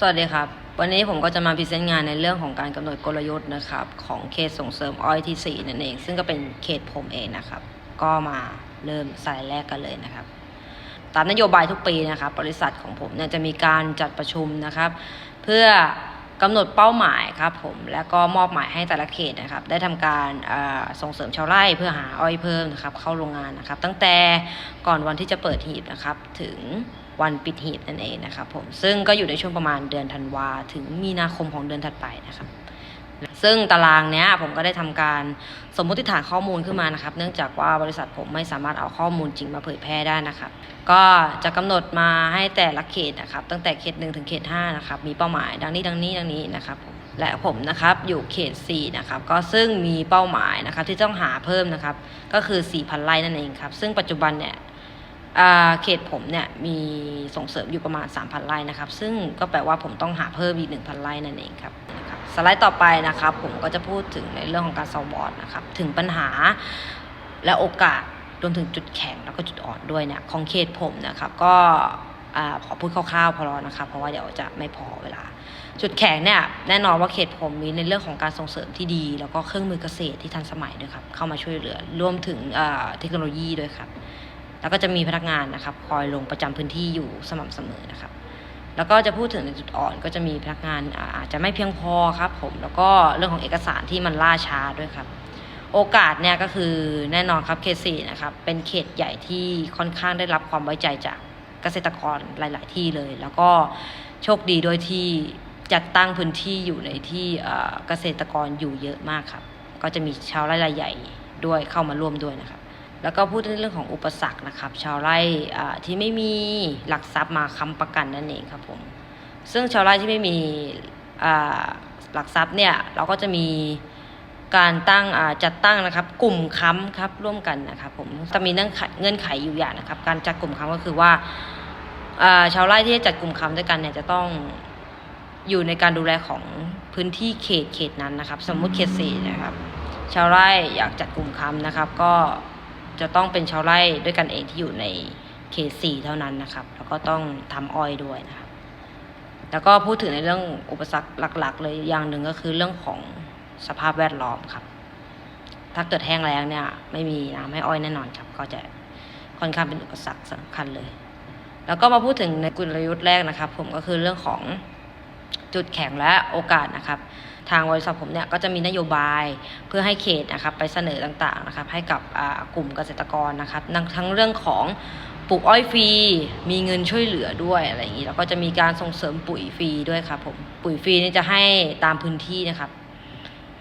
สวัสดีครับ วันนี้ผมก็จะมาพรีเซนต์งานในเรื่องของการกำหนดกลยุทธ์นะครับ ของเขตส่งเสริมอ้อยที่ 4 นั่นเอง ซึ่งก็เป็นเขตผมเองนะครับ ก็มาเริ่มสายแรกกันเลยนะครับ ตามนโยบายทุกปีนะครับ บริษัทของผมเนี่ยจะมีการจัดประชุมนะครับ เพื่อกำหนดเป้าหมายครับผมแล้วก็มอบหมายให้แต่ละเขตนะครับ ได้ทำการส่งเสริมชาวไร่เพื่อหาอ้อยเพิ่มนะครับ เข้าโรงงานนะครับ ตั้งแต่ก่อนวันที่จะเปิดหีบนะครับถึง วันปิดหีบนั่นเองนะครับผมซึ่งก็อยู่ในช่วงประมาณเดือนธันวาถึงมีนาคมของเดือนถัดไปนะครับซึ่งตารางเนี้ยผมก็ได้ทำการสมมติฐานข้อมูลขึ้นมานะครับ เนื่องจากว่าบริษัทผมไม่สามารถเอาข้อมูลจริงมาเผยแพร่ได้นะครับ ก็จะกำหนดมาให้แต่ละเขตนะครับ ตั้งแต่เขตหนึ่งถึงเขตห้านะครับมีเป้าหมายดังนี้ดังนี้ดังนี้นะครับและผมนะครับอยู่เขต 4 นะครับ ก็ซึ่งมีเป้าหมายนะครับที่ต้องหาเพิ่มนะครับ ก็คือ 4,000ไร่นั่นเองครับ ซึ่งปัจจุบันเนี่ย เขตผมเนี่ยมีส่งเสริมอยู่ประมาณ 3,000ไร่นะครับ ซึ่งก็แปลว่าผมต้องหาเพิ่มอีก 1,000ไร่นั่นเองครับนะครับสไลด์ต่อไปนะครับ ผมก็จะพูดถึงในเรื่องของการสวอตนะครับ ถึงปัญหาและโอกาสรวมถึงจุดแข็งแล้วก็จุดอ่อนด้วยเนี่ยของเขตผมนะครับ ก็ขอพูดคร่าวๆพอนะครับ เพราะว่าเดี๋ยวจะไม่พอเวลา จุดแข็งเนี่ยแน่นอนว่าเขตผมมีในเรื่องของการส่งเสริมที่ดี แล้วก็เครื่องมือเกษตรที่ทันสมัยด้วยครับเข้ามาช่วยเหลือรวมถึงเทคโนโลยีด้วยครับ แล้วก็จะมีพนักงานนะครับคอยลงประจำพื้นที่อยู่สม่ำเสมอนะครับ แล้วก็จะพูดถึงในจุดอ่อนก็จะมีพนักงานอาจจะไม่เพียงพอครับ ผมแล้วก็เรื่องของเอกสารที่มันล่าช้าด้วยครับ โอกาสเนี่ยก็คือแน่นอนครับเขตสี่นะครับเป็นเขตใหญ่ที่ค่อนข้างได้รับความไว้ใจจากเกษตรกรหลาย ๆ ที่เลย แล้วก็โชคดีด้วยที่จัดตั้งพื้นที่อยู่ในที่เอ่อเกษตรกรอยู่เยอะมากครับ ก็จะมีชาวไร่รายใหญ่ด้วยเข้ามาร่วมด้วยนะครับ แล้วก็พูดในเรื่องของอุปสรรคนะครับ ชาวไร่ที่ไม่มีหลักทรัพย์มาค้ำประกันนั่นเองครับผมซึ่งชาวไร่ที่ไม่มีหลักทรัพย์เนี่ยเราก็จะมีการตั้งจัดตั้งนะครับ กลุ่มค้ำครับร่วมกันนะครับผมจะมีเงื่อนไขอยู่อย่างนะครับ การจัดกลุ่มค้ำก็คือว่าอ่าชาวไร่ที่จะจัดกลุ่มค้ำด้วยกันเนี่ยจะต้องอยู่ในการดูแลของพื้นที่เขตเขตนั้นนะครับ สมมุติเขตสี่นะครับ ชาวไร่อยากจัดกลุ่มค้ำนะครับ ก็ จะต้องเป็นชาวไร่ด้วยกันเองที่อยู่ในเขตสี่เท่านั้นนะครับ แล้วก็ต้องทำอ้อยด้วยนะครับ แล้วก็พูดถึงในเรื่องอุปสรรคหลัก ๆ เลยอย่างหนึ่งก็คือเรื่องของสภาพแวดล้อมครับ ถ้าเกิดแห้งแล้งเนี่ย ไม่มีน้ำให้อ้อยแน่นอนครับ ก็จะค่อนข้างเป็นอุปสรรคสำคัญเลย แล้วก็มาพูดถึงในกลยุทธ์แรกนะครับ ผมก็คือเรื่องของ จุดแข็งและโอกาสนะครับ ทางบริษัทผมเนี่ยก็จะมีนโยบายเพื่อให้เขตนะครับไปเสนอต่างๆนะครับให้กับกลุ่มเกษตรกรนะครับทั้งเรื่องของปลูกอ้อยฟรี มีเงินช่วยเหลือด้วยอะไรอย่างนี้ แล้วก็จะมีการส่งเสริมปุ๋ยฟรีด้วยครับผม ปุ๋ยฟรีนี่จะให้ตามพื้นที่นะครับ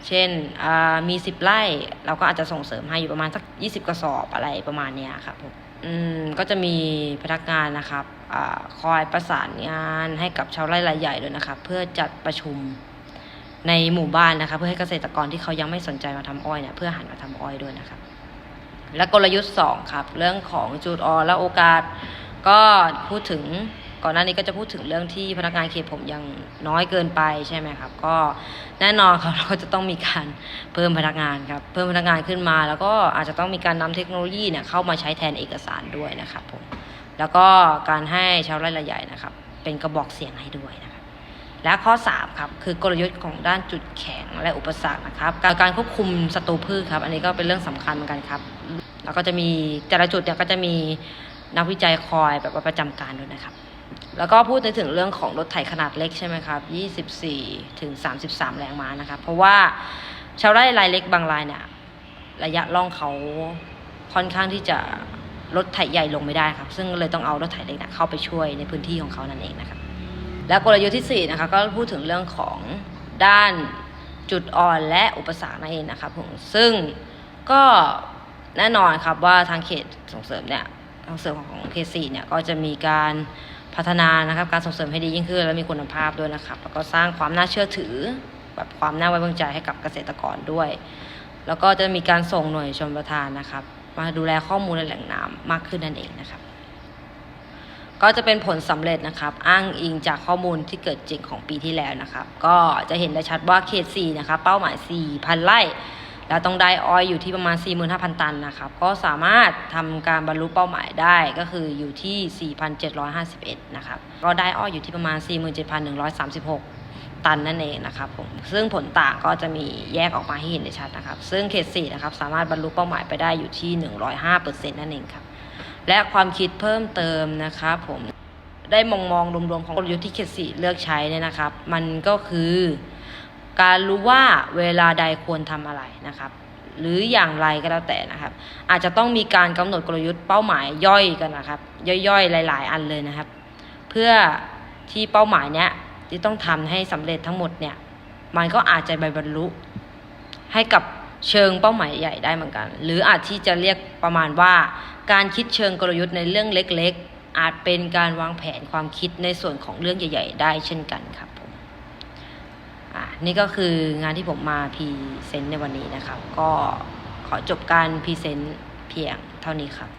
เช่นอ่ามีสิบไร่เราก็อาจจะส่งเสริมให้อยู่ประมาณสักยี่สิบกระสอบอะไรประมาณเนี้ยครับผมอืมก็จะมีพนักงานนะครับอาคอยประสานงานให้กับชาวไร่รายใหญ่ด้วยนะครับ เพื่อจัดประชุมในหมู่บ้านนะคะเพื่อให้เกษตรกรที่เขายังไม่สนใจมาทำอ้อยเนี่ยเพื่อหันมาทำอ้อยด้วยนะครับ และกลยุทธ์สองครับ เรื่องของจุดอ่อนและโอกาสก็พูดถึง ก่อนหน้านี้ก็จะพูดถึงเรื่องที่พนักงานเขตผมยังน้อยเกินไปใช่ไหมครับ ก็แน่นอนครับเราก็จะต้องมีการเพิ่มพนักงานครับ เพิ่มพนักงานขึ้นมา แล้วก็อาจจะต้องมีการนำเทคโนโลยีเนี่ยเข้ามาใช้แทนเอกสารด้วยนะครับผม แล้วก็การให้ชาวไร่รายใหญ่นะครับ เป็นกระบอกเสียงให้ด้วยนะครับและข้อ 3 ครับ คือกลยุทธ์ของด้านจุดแข็งและอุปสรรคนะครับ การการควบคุมศัตรูพืชครับ อันนี้ก็เป็นเรื่องสำคัญเหมือนกันครับ แล้วก็จะมีแต่ละจุดเนี่ยก็จะมีนักวิจัยคอยแบบประจำการด้วยนะครับ แล้วก็พูดถึงเรื่องของรถไถขนาดเล็กใช่ไหมครับ 24 ถึง 33 แรงม้านะครับ เพราะว่าชาวไร่รายเล็กบางรายเนี่ย ระยะล่องเขาค่อนข้างที่จะรถไถใหญ่ลงไม่ได้ครับ ซึ่งเลยต้องเอารถไถเล็กนะเข้าไปช่วยในพื้นที่ของเขานั่นเองนะครับ แล้วกลยุทธ์ที่4นะคะก็พูดถึงเรื่องของด้านจุดอ่อนและอุปสรรคนั่นเองนะครับผมซึ่งก็แน่นอนครับว่าทางเขตส่งเสริมเนี่ยทางเสริมของเขตสี่เนี่ยก็จะมีการ พัฒนานะครับ การส่งเสริมให้ดียิ่งขึ้น และมีคุณภาพด้วยนะครับ แล้วก็สร้างความน่าเชื่อถือ แบบความน่าไว้วางใจให้กับเกษตรกรด้วย แล้วก็จะมีการส่งหน่วยชมประทานนะครับ มาดูแลข้อมูลในแหล่งน้ำมากขึ้นนั่นเองนะครับ ก็จะเป็นผลสำเร็จนะครับ อ้างอิงจากข้อมูลที่เกิดจริงของปีที่แล้วนะครับ ก็จะเห็นได้ชัดว่าเขต4นะครับ เป้าหมาย4,000ไร่ แแล้วต้องได้อ้อยอยู่ที่ประมาณ 45,000 ตันนะครับ ก็สามารถทำการบรรลุเป้าหมายได้ก็คืออยู่ที่ 4,751 นะครับ ก็ได้อ้อยอยู่ที่ประมาณ 47,136ตันนั่นเองนะครับผมซึ่งผลต่างก็จะมีแยกออกมาให้เห็นได้ชัดนะครับ ซึ่งเขต4นะครับสามารถบรรลุเป้าหมายไปได้อยู่ที่ 105%นั่นเองครับ และความคิดเพิ่มเติมนะครับผมได้มองมองรวมๆของกลยุทธ์ที่เขตสี่เลือกใช้เนี่ยนะครับ มันก็คือ การรู้ว่าเวลาใดควรทำอะไรนะครับ หรืออย่างไรก็แล้วแต่นะครับ อาจจะต้องมีการกำหนดกลยุทธ์เป้าหมายย่อยกันนะครับ ย่อยๆ หลาย ๆ อันเลยนะครับ เพื่อที่เป้าหมายเนี้ยที่ต้องทำให้สำเร็จทั้งหมดเนี่ยมันก็อาจจะไปบรรลุ ให้กับเชิงเป้าหมายใหญ่ได้เหมือนกัน หรืออาจที่จะเรียกประมาณว่า การคิดเชิงกลยุทธ์ในเรื่องเล็ก ๆ อาจเป็นการวางแผนความคิดในส่วนของเรื่องใหญ่ ๆ ได้เช่นกันครับ อะนี่ก็คืองานที่ผมมาพรีเซนต์ในวันนี้นะครับ ก็ขอจบการพรีเซนต์เพียงเท่านี้ครับ